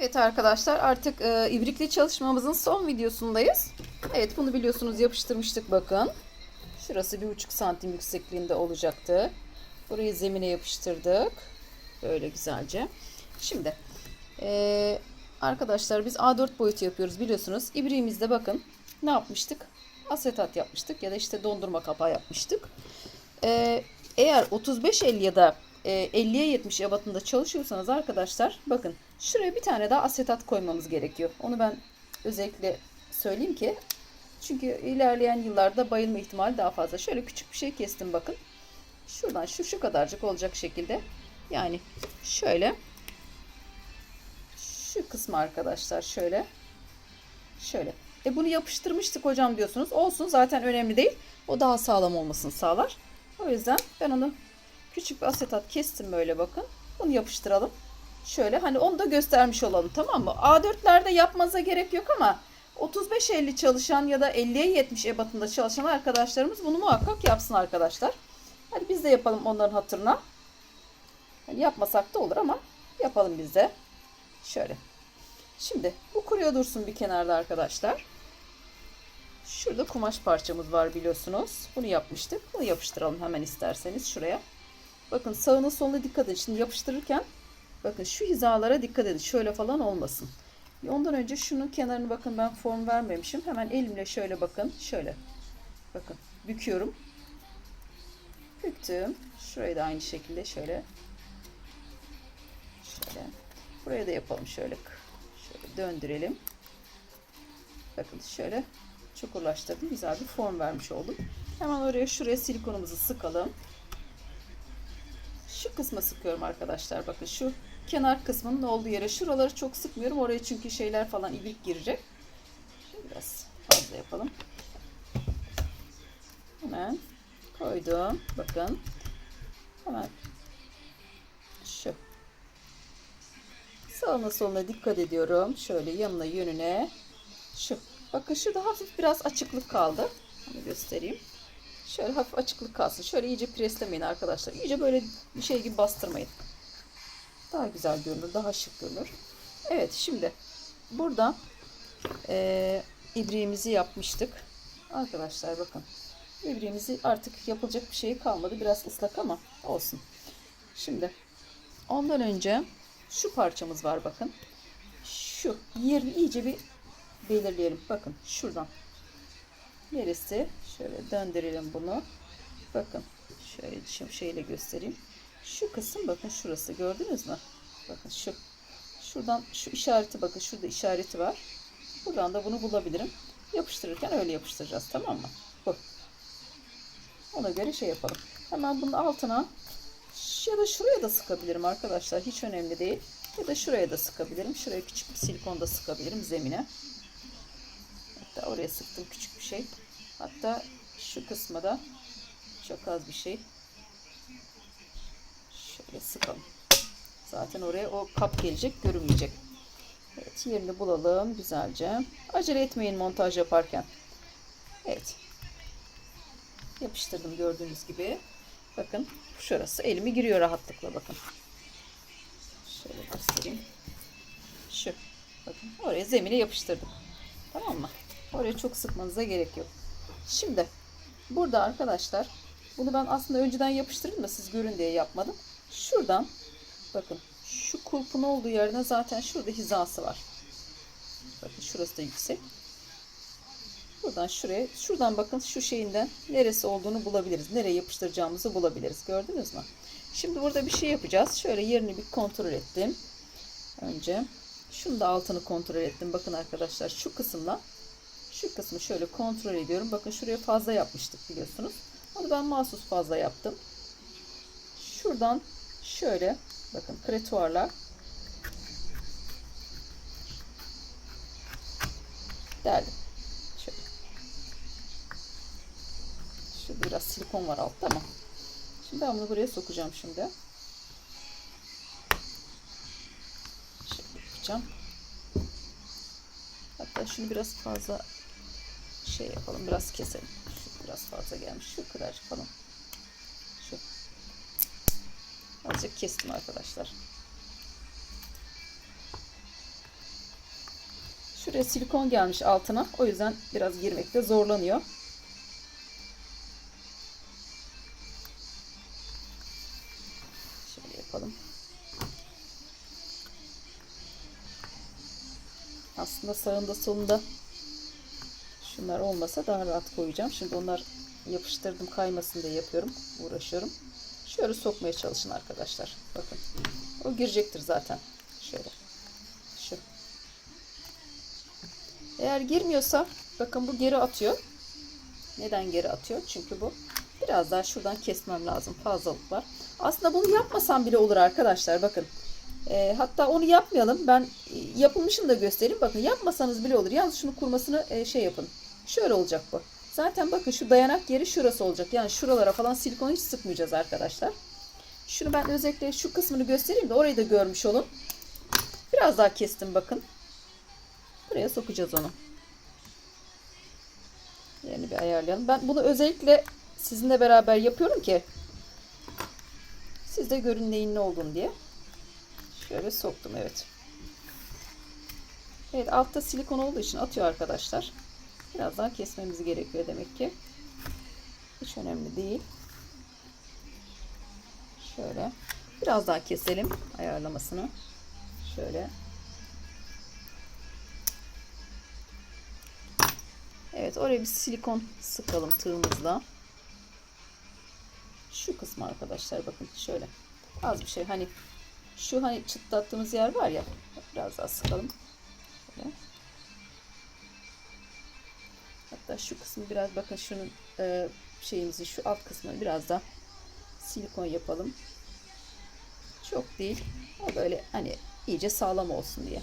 Evet arkadaşlar artık e, ibrikli çalışmamızın son videosundayız. Evet bunu biliyorsunuz yapıştırmıştık bakın. Şurası bir buçuk santim yüksekliğinde olacaktı. Burayı zemine yapıştırdık. Böyle güzelce. Şimdi e, arkadaşlar biz A4 boyutu yapıyoruz biliyorsunuz. İbriğimizde bakın ne yapmıştık? Asetat yapmıştık ya da işte dondurma kapağı yapmıştık. E, eğer 35-50 ya da e, 50'ye 70 ebatında çalışıyorsanız arkadaşlar bakın şuraya bir tane daha asetat koymamız gerekiyor. Onu ben özellikle söyleyeyim ki çünkü ilerleyen yıllarda bayılma ihtimali daha fazla. Şöyle küçük bir şey kestim bakın. Şuradan şu şu kadarcık olacak şekilde. Yani şöyle şu kısmı arkadaşlar şöyle şöyle. E bunu yapıştırmıştık hocam diyorsunuz. Olsun zaten önemli değil. O daha sağlam olmasını sağlar. O yüzden ben onu küçük bir asetat kestim böyle bakın. Bunu yapıştıralım. Şöyle hani onu da göstermiş olalım tamam mı? A4'lerde yapmanıza gerek yok ama 35-50 çalışan ya da 50'ye 70 ebatında çalışan arkadaşlarımız bunu muhakkak yapsın arkadaşlar. Hadi biz de yapalım onların hatırına. Yani yapmasak da olur ama yapalım biz de. Şöyle. Şimdi bu kuruyor dursun bir kenarda arkadaşlar. Şurada kumaş parçamız var biliyorsunuz. Bunu yapmıştık. Bunu yapıştıralım hemen isterseniz şuraya. Bakın sağına soluna dikkat edin. Şimdi yapıştırırken bakın şu hizalara dikkat edin. Şöyle falan olmasın. Ondan önce şunun kenarını bakın ben form vermemişim. Hemen elimle şöyle bakın. Şöyle. Bakın büküyorum. Büktüm. Şurayı da aynı şekilde şöyle. Şöyle. Buraya da yapalım şöyle. Şöyle döndürelim. Bakın şöyle çukurlaştırdım. Güzel bir form vermiş oldum. Hemen oraya şuraya silikonumuzu sıkalım. Şu kısma sıkıyorum arkadaşlar. Bakın şu kenar kısmının olduğu yere. Şuraları çok sıkmıyorum. Oraya çünkü şeyler falan ibrik girecek. Biraz fazla yapalım. Hemen koydum. Bakın. Hemen şu. Sağına soluna dikkat ediyorum. Şöyle yanına yönüne. Şu. Bakın şurada hafif biraz açıklık kaldı. Onu göstereyim. Şöyle hafif açıklık kalsın. Şöyle iyice preslemeyin arkadaşlar. İyice böyle bir şey gibi bastırmayın. Daha güzel görünür. Daha şık görünür. Evet şimdi burada e, ibriğimizi yapmıştık. Arkadaşlar bakın. İbriğimizi artık yapılacak bir şey kalmadı. Biraz ıslak ama olsun. Şimdi ondan önce şu parçamız var bakın. Şu yerini iyice bir belirleyelim. Bakın şuradan. Neresi? Şöyle döndürelim bunu. Bakın. Şöyle şimdi şeyle göstereyim. Şu kısım bakın şurası gördünüz mü? Bakın şu. Şuradan şu işareti bakın şurada işareti var. Buradan da bunu bulabilirim. Yapıştırırken öyle yapıştıracağız tamam mı? Bu. Ona göre şey yapalım. Hemen bunun altına ya da şuraya da sıkabilirim arkadaşlar. Hiç önemli değil. Ya da şuraya da sıkabilirim. Şuraya küçük bir silikon da sıkabilirim zemine. Hatta oraya sıktım küçük bir şey. Hatta şu kısma da çok az bir şey. Şöyle sıkalım. Zaten oraya o kap gelecek, görünmeyecek. Evet, yerini bulalım güzelce. Acele etmeyin montaj yaparken. Evet. Yapıştırdım gördüğünüz gibi. Bakın şurası elimi giriyor rahatlıkla bakın. Şöyle göstereyim. Şu. Bakın oraya zemine yapıştırdım. Tamam mı? Oraya çok sıkmanıza gerek yok. Şimdi burada arkadaşlar bunu ben aslında önceden yapıştırdım da siz görün diye yapmadım. Şuradan bakın şu kulpun olduğu yerine zaten şurada hizası var. Bakın şurası da yüksek. Buradan şuraya, şuradan bakın şu şeyinden neresi olduğunu bulabiliriz. Nereye yapıştıracağımızı bulabiliriz. Gördünüz mü? Şimdi burada bir şey yapacağız. Şöyle yerini bir kontrol ettim. Önce şunu da altını kontrol ettim. Bakın arkadaşlar şu kısımla şu kısmı şöyle kontrol ediyorum. Bakın şuraya fazla yapmıştık biliyorsunuz. Onu ben mahsus fazla yaptım. Şuradan şöyle bakın kretuarla deldim. Şöyle. Şurada biraz silikon var altta ama. Şimdi ben bunu buraya sokacağım şimdi. Şöyle yapacağım. Hatta şunu biraz fazla şey yapalım. Biraz keselim. Şu biraz fazla gelmiş. Şu kadarcık falan. Azıcık kestim arkadaşlar. Şuraya silikon gelmiş altına. O yüzden biraz girmekte zorlanıyor. Şöyle yapalım. Aslında sağında solunda şunlar olmasa daha rahat koyacağım. Şimdi onlar yapıştırdım kaymasın diye yapıyorum. Uğraşıyorum. Şöyle sokmaya çalışın arkadaşlar. Bakın. O girecektir zaten. Şöyle. Şu. Eğer girmiyorsa bakın bu geri atıyor. Neden geri atıyor? Çünkü bu biraz daha şuradan kesmem lazım. Fazlalık var. Aslında bunu yapmasam bile olur arkadaşlar. Bakın. E, hatta onu yapmayalım. Ben e, yapılmışını da göstereyim. Bakın yapmasanız bile olur. Yalnız şunu kurmasını e, şey yapın. Şöyle olacak bu. Zaten bakın şu dayanak yeri şurası olacak. Yani şuralara falan silikon hiç sıkmayacağız arkadaşlar. Şunu ben özellikle şu kısmını göstereyim de orayı da görmüş olun. Biraz daha kestim bakın. Buraya sokacağız onu. Yerini bir ayarlayalım. Ben bunu özellikle sizinle beraber yapıyorum ki siz de görün neyin ne olduğunu diye. Şöyle soktum evet. Evet altta silikon olduğu için atıyor arkadaşlar. Biraz daha kesmemiz gerekiyor demek ki. Hiç önemli değil. Şöyle. Biraz daha keselim ayarlamasını. Şöyle. Evet oraya bir silikon sıkalım tığımızla. Şu kısmı arkadaşlar bakın şöyle. Az bir şey hani şu hani çıtlattığımız yer var ya biraz daha sıkalım. Şöyle. Hatta şu kısmı biraz bakın şunun e, şeyimizi şu alt kısmını biraz da silikon yapalım. Çok değil. O böyle hani iyice sağlam olsun diye.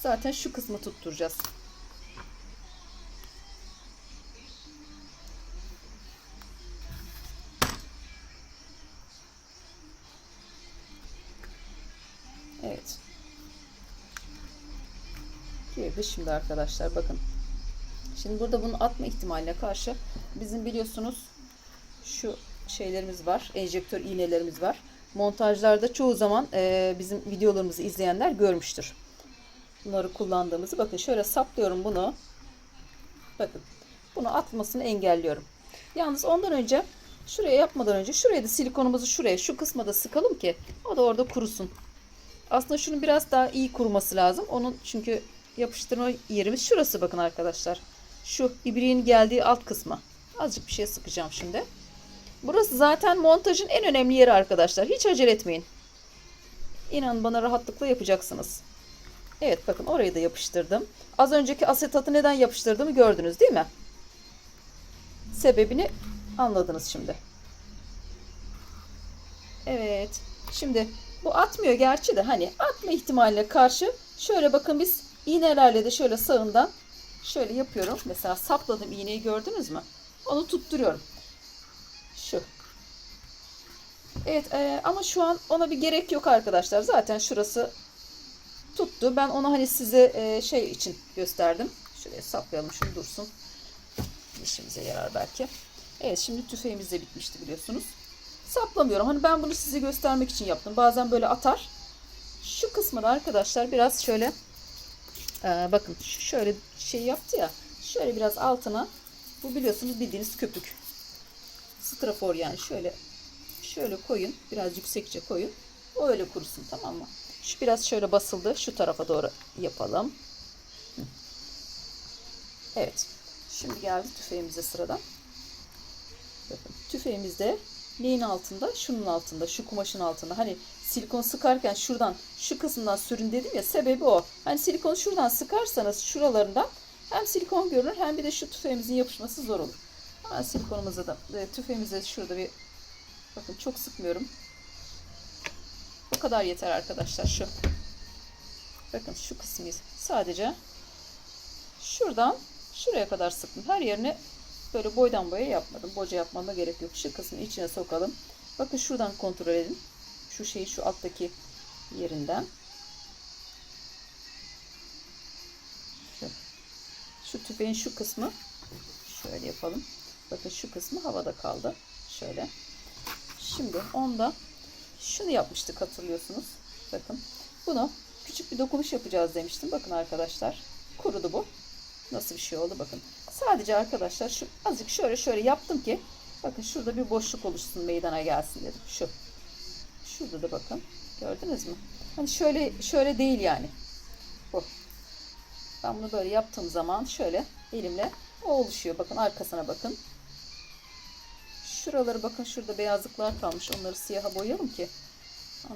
Zaten şu kısmı tutturacağız. Evet. Girdi şimdi arkadaşlar bakın. Şimdi burada bunu atma ihtimaline karşı bizim biliyorsunuz şu şeylerimiz var. Enjektör iğnelerimiz var. Montajlarda çoğu zaman e, bizim videolarımızı izleyenler görmüştür. Bunları kullandığımızı. Bakın şöyle saplıyorum bunu. Bakın. Bunu atmasını engelliyorum. Yalnız ondan önce şuraya yapmadan önce şuraya da silikonumuzu şuraya şu kısma da sıkalım ki o da orada kurusun. Aslında şunun biraz daha iyi kuruması lazım. Onun çünkü yapıştırma yerimiz şurası bakın arkadaşlar. Şu ibriğin geldiği alt kısmı. Azıcık bir şey sıkacağım şimdi. Burası zaten montajın en önemli yeri arkadaşlar. Hiç acele etmeyin. İnanın bana rahatlıkla yapacaksınız. Evet bakın orayı da yapıştırdım. Az önceki asetatı neden yapıştırdığımı gördünüz değil mi? Sebebini anladınız şimdi. Evet. Şimdi bu atmıyor gerçi de hani atma ihtimaline karşı şöyle bakın biz iğnelerle de şöyle sağından şöyle yapıyorum. Mesela sapladım iğneyi gördünüz mü? Onu tutturuyorum. Şu. Evet e, ama şu an ona bir gerek yok arkadaşlar. Zaten şurası tuttu. Ben onu hani size e, şey için gösterdim. Şuraya saplayalım şunu dursun. İşimize yarar belki. Evet şimdi tüfeğimiz de bitmişti biliyorsunuz. Saplamıyorum. Hani ben bunu size göstermek için yaptım. Bazen böyle atar. Şu kısmı da arkadaşlar biraz şöyle e, bakın şöyle şey yaptı ya. Şöyle biraz altına bu biliyorsunuz bildiğiniz köpük. Strafor yani şöyle şöyle koyun. Biraz yüksekçe koyun. O öyle kurusun tamam mı? Şu biraz şöyle basıldı. Şu tarafa doğru yapalım. Evet. Şimdi geldi tüfeğimize sıradan. Bakın tüfeğimizde neyin altında? Şunun altında, şu kumaşın altında. Hani silikon sıkarken şuradan, şu kısımdan sürün dedim ya sebebi o. Hani silikonu şuradan sıkarsanız şuralarından hem silikon görünür hem bir de şu tüfeğimizin yapışması zor olur. Hemen silikonumuza da, e, tüfeğimize şurada bir bakın çok sıkmıyorum. Bu kadar yeter arkadaşlar şu. Bakın şu kısmı sadece şuradan şuraya kadar sıktım. Her yerine böyle boydan boya yapmadım. Boca yapmama gerek yok. Şu kısmı içine sokalım. Bakın şuradan kontrol edin. Şu şeyi şu alttaki yerinden. Şu, şu tüfeğin şu kısmı şöyle yapalım. Bakın şu kısmı havada kaldı. Şöyle. Şimdi onda şunu yapmıştık hatırlıyorsunuz. Bakın bunu küçük bir dokunuş yapacağız demiştim. Bakın arkadaşlar. Kurudu bu. Nasıl bir şey oldu bakın. Sadece arkadaşlar şu azıcık şöyle şöyle yaptım ki bakın şurada bir boşluk oluşsun meydana gelsin dedim. Şu. Şurada da bakın. Gördünüz mü? Hani şöyle şöyle değil yani. Bu. Ben bunu böyle yaptığım zaman şöyle elimle oluşuyor. Bakın arkasına bakın. Şuraları bakın şurada beyazlıklar kalmış. Onları siyaha boyayalım ki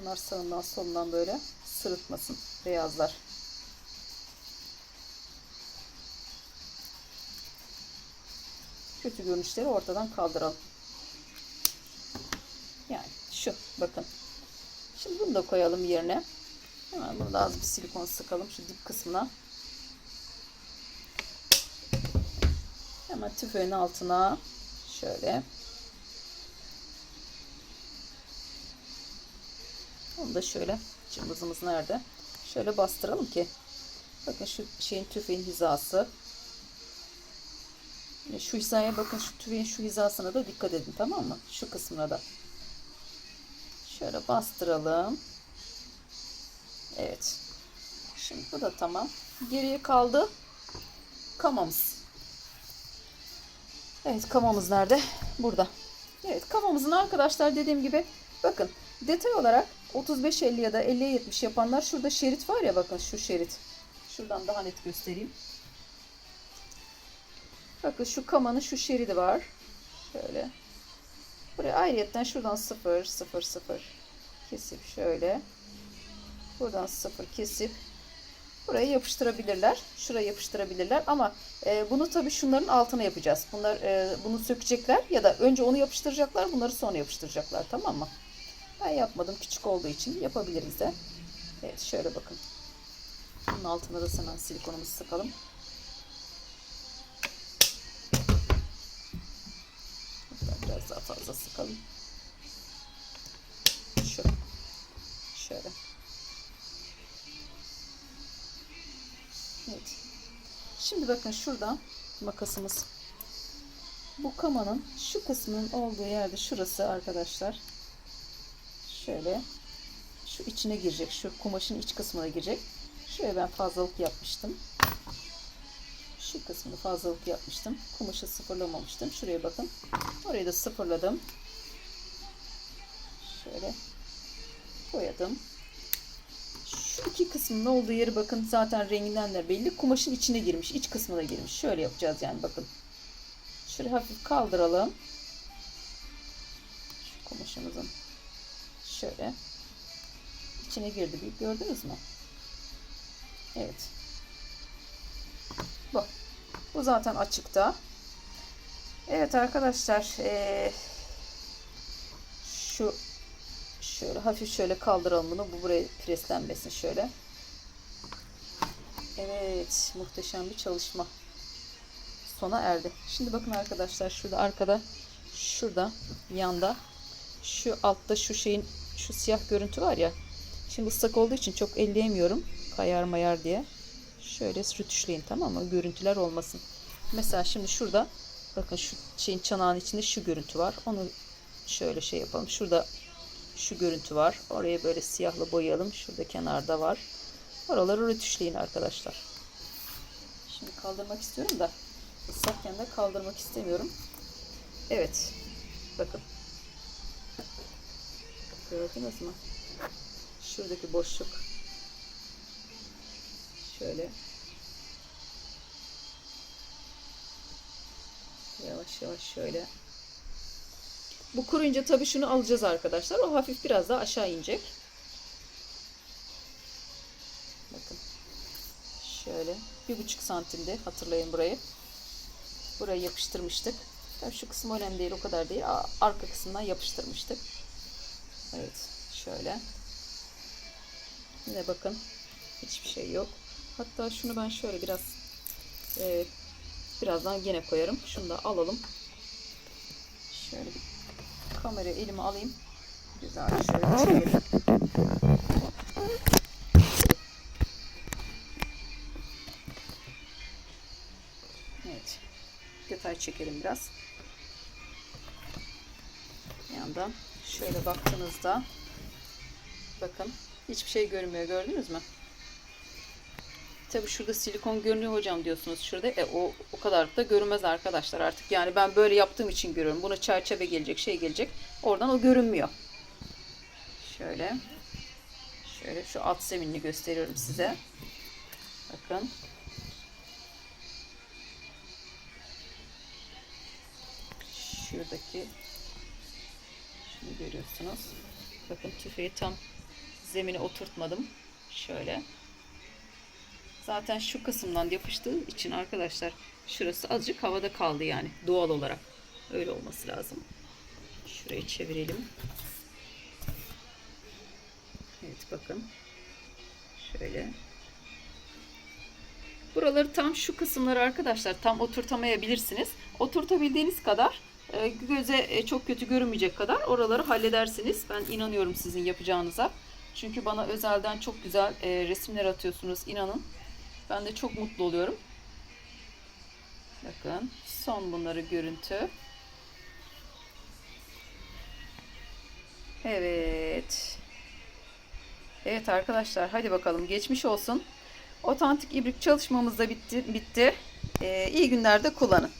onlar sağından solundan böyle sırıtmasın beyazlar. Kötü görünüşleri ortadan kaldıralım. Yani şu bakın. Şimdi bunu da koyalım yerine. Hemen burada az bir silikon sıkalım şu dip kısmına. Hemen tüfeğin altına şöyle. Onu da şöyle cımbızımız nerede? Şöyle bastıralım ki. Bakın şu şeyin tüfeğin hizası. Şu hizaya bakın şu tüfeğin şu hizasına da dikkat edin tamam mı? Şu kısmına da. Şöyle bastıralım. Evet. Şimdi bu da tamam. Geriye kaldı kamamız. Evet kamamız nerede? Burada. Evet kamamızın arkadaşlar dediğim gibi bakın detay olarak 35-50 ya da 50'ye 70 yapanlar şurada şerit var ya bakın şu şerit. Şuradan daha net göstereyim. Bakın şu kamanın şu şeridi var. Şöyle. Buraya ayrıyetten şuradan 0 0 0 kesip şöyle. Buradan 0 kesip buraya yapıştırabilirler. Şuraya yapıştırabilirler ama e, bunu tabii şunların altına yapacağız. Bunlar e, bunu sökecekler ya da önce onu yapıştıracaklar, bunları sonra yapıştıracaklar tamam mı? Ben yapmadım küçük olduğu için yapabiliriz de. Evet şöyle bakın. Bunun altına da hemen silikonumuzu sıkalım. Biraz daha fazla sıkalım. Şu. Şöyle. Evet. Şimdi bakın şuradan makasımız. Bu kamanın şu kısmının olduğu yerde şurası arkadaşlar. Şöyle şu içine girecek. Şu kumaşın iç kısmına girecek. Şöyle ben fazlalık yapmıştım. Şu kısmını fazlalık yapmıştım. Kumaşı sıfırlamamıştım. Şuraya bakın. Orayı da sıfırladım. Şöyle boyadım. Şu iki kısmının olduğu yeri bakın zaten renginden de belli. Kumaşın içine girmiş. iç kısmına girmiş. Şöyle yapacağız yani bakın. Şöyle hafif kaldıralım. Şu kumaşımızın şöyle içine girdi gördünüz mü? Evet. Bu. Zaten açıkta. Evet arkadaşlar ee, şu şöyle hafif şöyle kaldıralım bunu. Bu buraya preslenmesin şöyle. Evet. Muhteşem bir çalışma. Sona erdi. Şimdi bakın arkadaşlar şurada arkada şurada yanda şu altta şu şeyin şu siyah görüntü var ya. Şimdi ıslak olduğu için çok elleyemiyorum. Kayar mayar diye. Şöyle rütüşleyin tamam mı? Görüntüler olmasın. Mesela şimdi şurada bakın şu şeyin çanağın içinde şu görüntü var. Onu şöyle şey yapalım. Şurada şu görüntü var. Oraya böyle siyahla boyayalım. Şurada kenarda var. Oraları rötuşlayın arkadaşlar. Şimdi kaldırmak istiyorum da ıslakken de kaldırmak istemiyorum. Evet. Bakın. Gördünüz mü? Şuradaki boşluk. Şöyle. Yavaş yavaş şöyle. Bu kuruyunca tabii şunu alacağız arkadaşlar. O hafif biraz daha aşağı inecek. Bakın. Şöyle. Bir buçuk santimde hatırlayın burayı. Buraya yapıştırmıştık. Tabii şu kısım önemli değil. O kadar değil. Arka kısmından yapıştırmıştık. Evet. Şöyle. Yine bakın. Hiçbir şey yok. Hatta şunu ben şöyle biraz e, birazdan gene koyarım. Şunu da alalım. Şöyle bir kamerayı elime alayım. Güzel şöyle çekelim. Evet. Detay çekelim biraz. Yandan şöyle baktığınızda bakın hiçbir şey görünmüyor gördünüz mü? Tabi şurada silikon görünüyor hocam diyorsunuz şurada. E o o kadar da görünmez arkadaşlar artık. Yani ben böyle yaptığım için görüyorum. Buna çerçeve gelecek, şey gelecek. Oradan o görünmüyor. Şöyle. Şöyle şu alt zeminini gösteriyorum size. Bakın. Şuradaki şunu görüyorsunuz. Bakın tüfeği tam zemine oturtmadım. Şöyle. Zaten şu kısımdan yapıştığı için arkadaşlar şurası azıcık havada kaldı yani doğal olarak. Öyle olması lazım. Şurayı çevirelim. Evet bakın. Şöyle. Buraları tam şu kısımları arkadaşlar tam oturtamayabilirsiniz. Oturtabildiğiniz kadar e, göze e, çok kötü görünmeyecek kadar oraları halledersiniz. Ben inanıyorum sizin yapacağınıza. Çünkü bana özelden çok güzel e, resimler atıyorsunuz inanın. Ben de çok mutlu oluyorum. Bakın son bunları görüntü. Evet. Evet arkadaşlar hadi bakalım geçmiş olsun. Otantik ibrik çalışmamız da bitti. bitti. Ee, iyi günlerde kullanın.